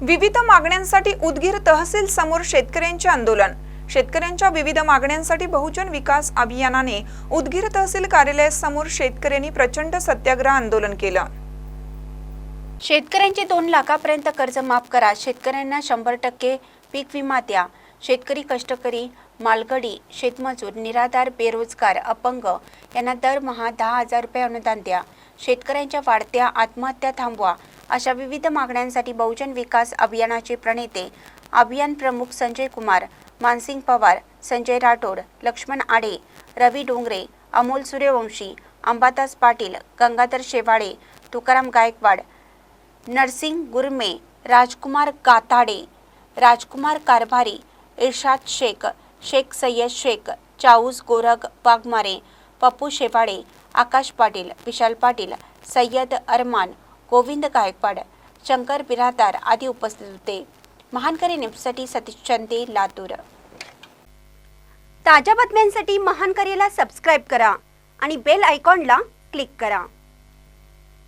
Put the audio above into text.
विविध मागण्यांसाठी उदगीर तहसील समोर शेतकऱ्यांचे आंदोलन. शेतकऱ्यांच्या विविध मागण्यांसाठी बहुजन विकास अभियानाने उदगीर तहसील कार्यालयासमोर शेतकऱ्यांनी प्रचंड सत्याग्रह आंदोलन केलं. शेतकऱ्यांचे दोन लाखापर्यंत कर्ज माफ करा. शेतकऱ्यांना शंभर टक्के पीक विमा द्या. शेतकरी कष्टकरी मालगडी शेतमजूर निराधार बेरोजगार अपंग यांना दरमहा दहा हजार रुपये अनुदान द्या. शेतकऱ्यांच्या वाढत्या आत्महत्या थांबवा. अशा विविध मागण्यांसाठी बहुजन विकास अभियानाचे प्रणेते अभियान प्रमुख संजय कुमार मानसिंग पवार संजय राठोड लक्ष्मण आडे रवी डोंगरे अमोल सूर्यवंशी अंबादास पाटील गंगाधर शेवाळे तुकाराम गायकवाड नरसिंग गुरमे राजकुमार काताडे राजकुमार कारभारी इर्शाद शेख शेख सय्यद शेख चाऊस गोरख वाघमारे पप्पू शेवाळे आकाश पाटील विशाल पाटील सय्यद अरमान गोविंद गायकवाड शंकर बिरादार आदी उपस्थित होते. महानकरी न्यूजसाठी सतीश चंदे लातूर. ताज्या बातम्यांसाठी महानकरीला सबस्क्राईब करा आणि बेल आयकॉनला क्लिक करा.